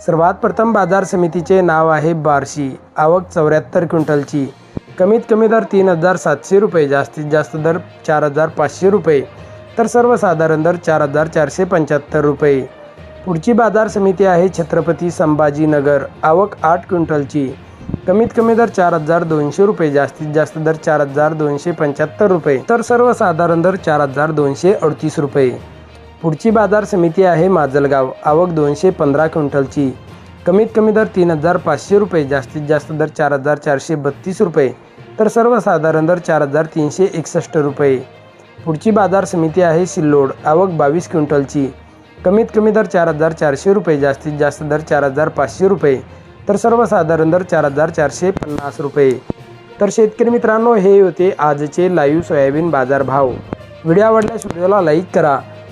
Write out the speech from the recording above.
सर्वात प्रथम बाजार समितीचे नाव आहे बार्शी. आवक चौऱ्याहत्तर क्विंटलची. कमीत कमी दर तीन हजार सातशे रुपये जास्तीत जास्त दर चार हजार पाचशे रुपये तर सर्वसाधारण दर चार हजार चारशे पंच्याहत्तर रुपये. पुढची बाजार समिती आहे छत्रपती संभाजीनगर. आवक आठ क्विंटलची. कमीत कमी दर चार हजार दोनशे रुपये जास्तीत जास्त दर चार हजार दोनशे पंच्याहत्तर रुपये तर सर्वसाधारण दर चार हजार दोनशे अडतीस रुपये. पुढची बाजार समिती आहे माजलगाव. आवक दोनशे पंधरा क्विंटलची. कमीत कमी दर तीन हजार पाचशे रुपये जास्तीत जास्त दर चार हजार चारशे बत्तीस रुपये तर सर्वसाधारण दर चार हजार तीनशे एकसष्ट रुपये. पुढची बाजार समिती आहे सिल्लोड. आवक बावीस क्विंटलची. कमीत कमी दर चार हजार चारशे रुपये जास्तीत जास्त दर चार हजार पाचशे रुपये तर सर्वसाधारण दर चार हजार चारशे पन्नास रुपये. तर शेतकरी मित्रांनो हे होते आजचे लाईव्ह सोयाबीन बाजारभाव. व्हिडिओ आवडल्यास व्हिडिओला लाईक करा.